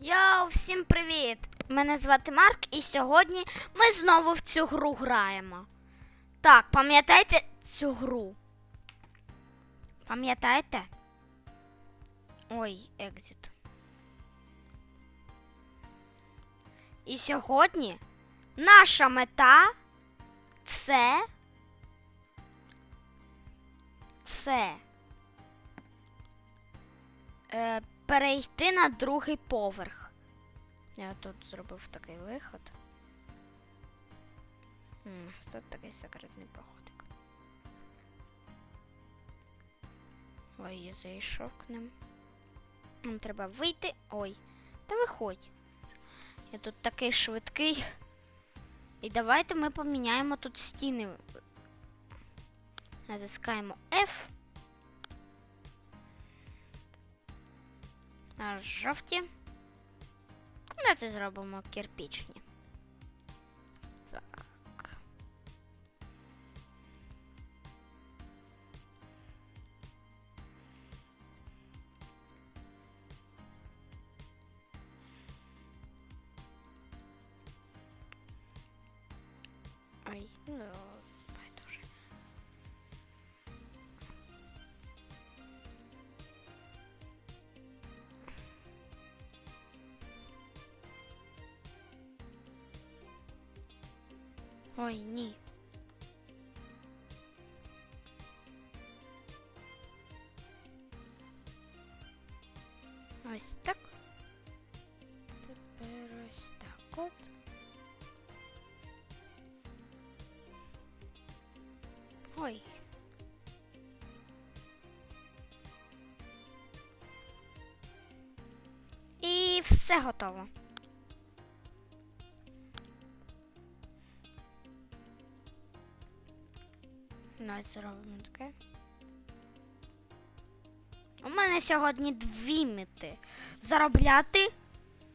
Йоу, всім привіт! Мене звати Марк, і сьогодні ми знову в цю гру граємо. Так, пам'ятаєте цю гру? Пам'ятаєте? Ой, екзит. І сьогодні наша мета це. Це. Е, перейти на другий поверх. Я тут зробив такий виход. Тут такий секретний проходик. Ой, я зайшов к ним. Нам треба вийти. Ой, та виходь. Я тут такий швидкий. І давайте ми поміняємо тут стіни. Натискаємо F. жовті. Давайте зробимо кирпічні. Так. Ой, ну, Ой, ні. Ось так. Тепер ось так от. Ой. І все готово. Давайте зробимо таке. У мене сьогодні дві мети. Заробляти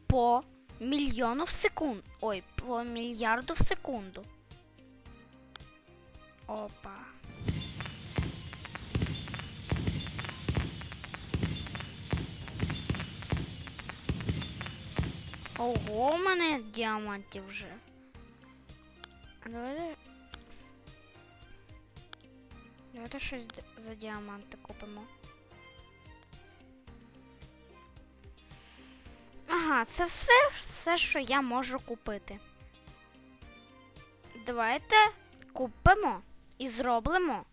по мільйону в секунду. Ой, по мільярду в секунду. Опа. Ого, у мене діамантів вже. А давайте. Щось за діаманти купимо. Ага, це все, все, що я можу купити. Давайте купимо і зробимо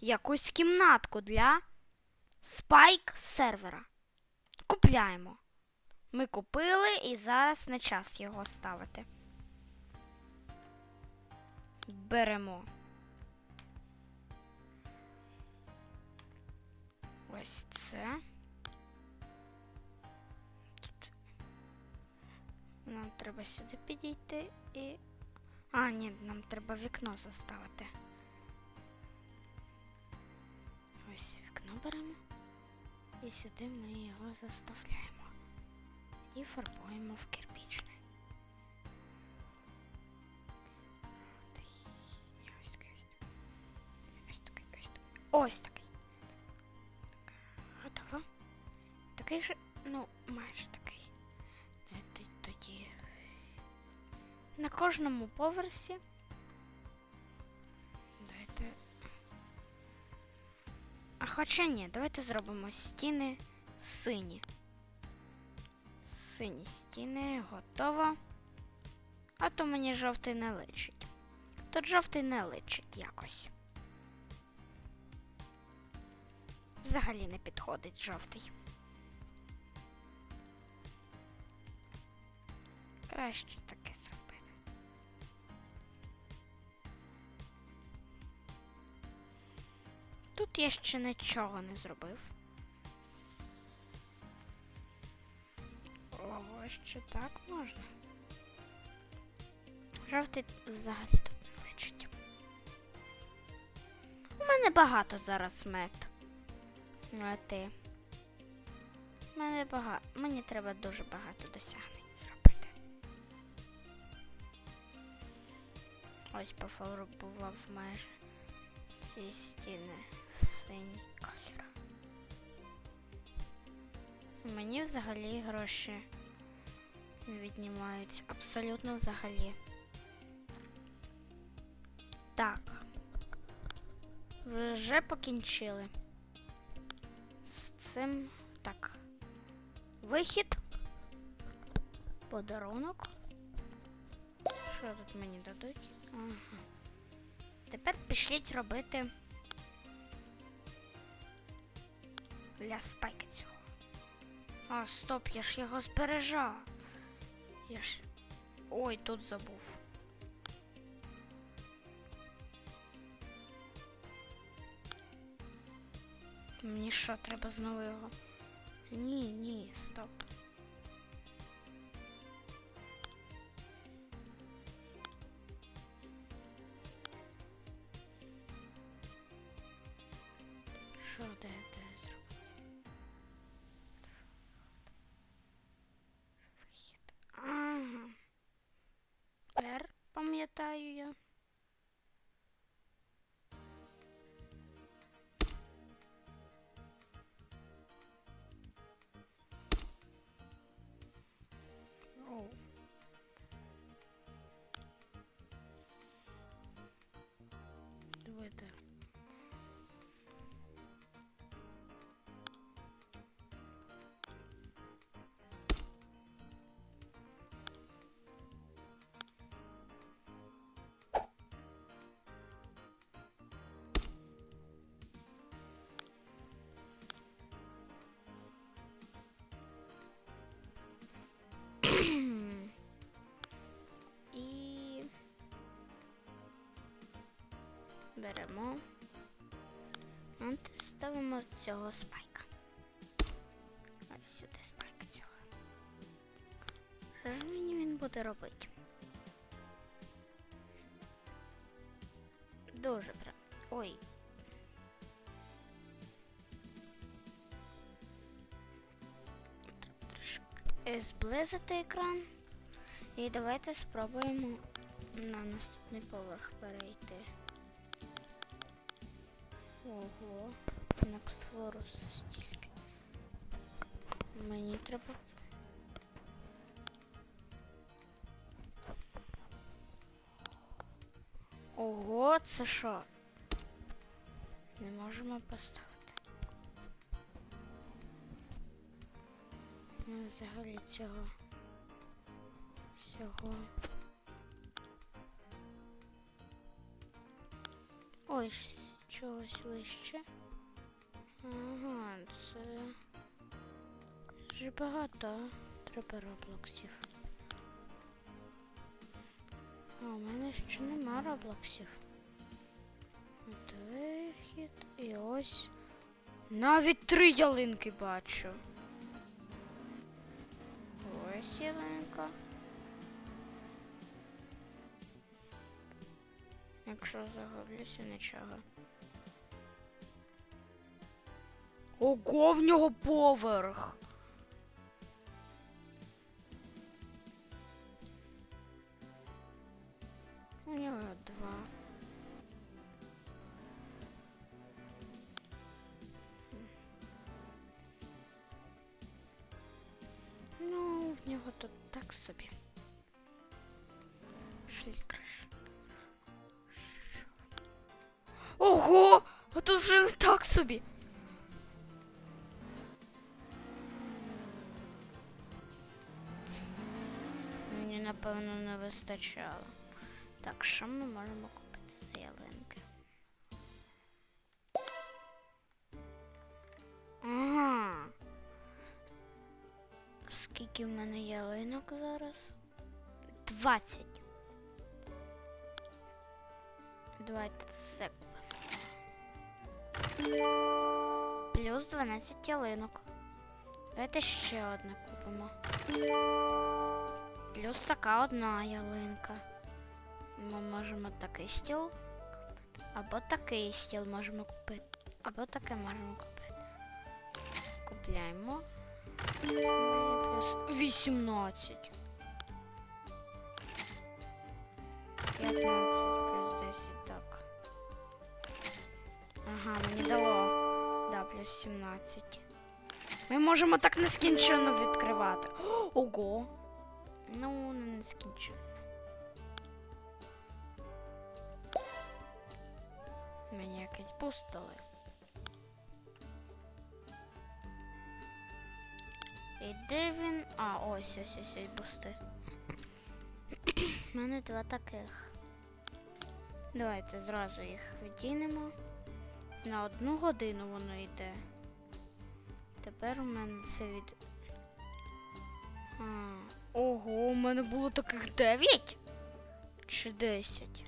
якусь кімнатку для спайк сервера. Купляємо. Ми купили і зараз не час його ставити. Беремо. Ось це. Тут. Нам треба сюди підійти і. А, ні, нам треба вікно заставити. Ось вікно беремо. І сюди ми його заставляємо. І фарбуємо в кирпічне. Ось такий, ось такий. Ось такий, кожному поверсі. Давайте. А хоча ні, давайте зробимо стіни сині. Сині стіни, готово. А то мені жовтий не личить. Тут жовтий не личить якось. Взагалі не підходить жовтий. Краще таке Тут я ще нічого не зробив. Ого, ще так можна. Жовтий взагалі тут не личить. У мене багато зараз мет. А ти? Мене багато. Мені треба дуже багато досягнень зробити. Ось пофарбував майже всі стіни синій колір. Мені взагалі гроші не віднімаються абсолютно взагалі. Так. Вже покінчили. З цим так. Вихід. Подарунок. Що тут мені дадуть? Ага. Тепер пішліть робити для спайка цього. А, стоп, я ж його збережав. Я ж. Ой, тут забув. Мені що, треба знову його? Ні, ні, стоп. Що де, де зробити? Беремо. От ставимо цього спайка. Ось сюди спайка цього. Що ж мені він буде робити? Дуже прям. Ой. Трошки е, зблизити екран. І давайте спробуємо на наступний поверх перейти. Ого, Next Floor стільки. Мені треба. Ого, це що? Не можемо поставити. Ну, взагалі цього всього. Ой, чогось вище. Ага, це вже багато треба роблоксів. А у мене ще нема роблоксів. Вихід і ось. Навіть три ялинки бачу. Ось ялинка. Якщо загублюся, нічого. Ого, в нього поверх. У нього два. Ну, в нього тут так собі. Пішли краще. Ого! А тут вже так собі. Напевно, не вистачало. Так, що ми можемо купити за ялинки? Ага. Скільки в мене ялинок зараз? 20. Давайте це купимо. Плюс 12 ялинок. Давайте ще одне купимо. Плюс така одна ялинка. Ми можемо такий стіл купити. Або такий стіл можемо купити. Або таке можемо купити. Купляємо. Плюс 18. 15 плюс 10, так. Ага, мені дало. Да, плюс 17. Ми можемо так нескінченно відкривати. Ого! Ну, не скінчено. Мені якийсь буст дали. І де він? А, ось ось ось ось бусти. У мене два таких. Давайте зразу їх відінемо. На одну годину воно йде. Тепер у мене це від. А, ого, у мене було таких 9 чи 10.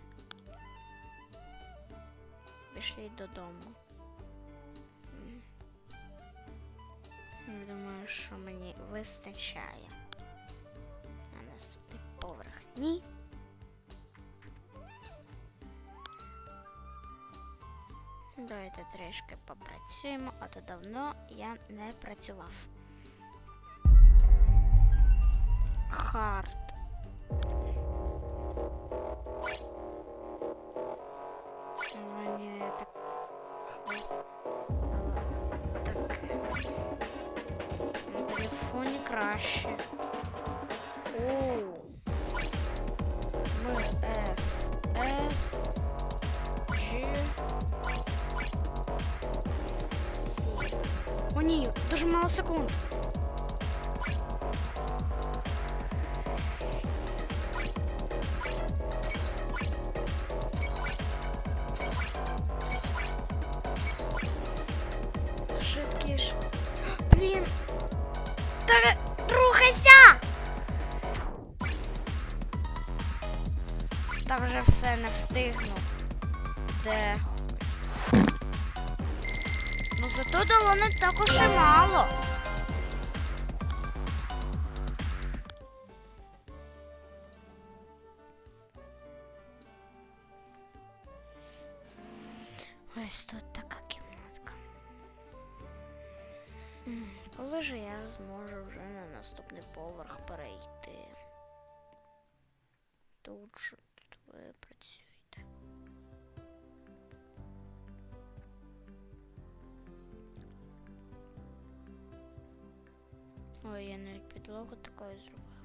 Пішли додому. Думаю, що мені вистачає. На наступний поверх. Ні. Давайте трішки попрацюємо, а то давно я не працював. Хард. Мені так. Так. На телефоні краще. Оу. Ми С. С. G. Сі. О, ні, дуже мало секунд. Та вже все не встигну. Де? Ну зато дало не також і мало. Ось тут така кімнатка. Коли ж я зможу вже на наступний поверх перейти? Тут же ви працюєте. Ой, я навіть підлогу такою зробила.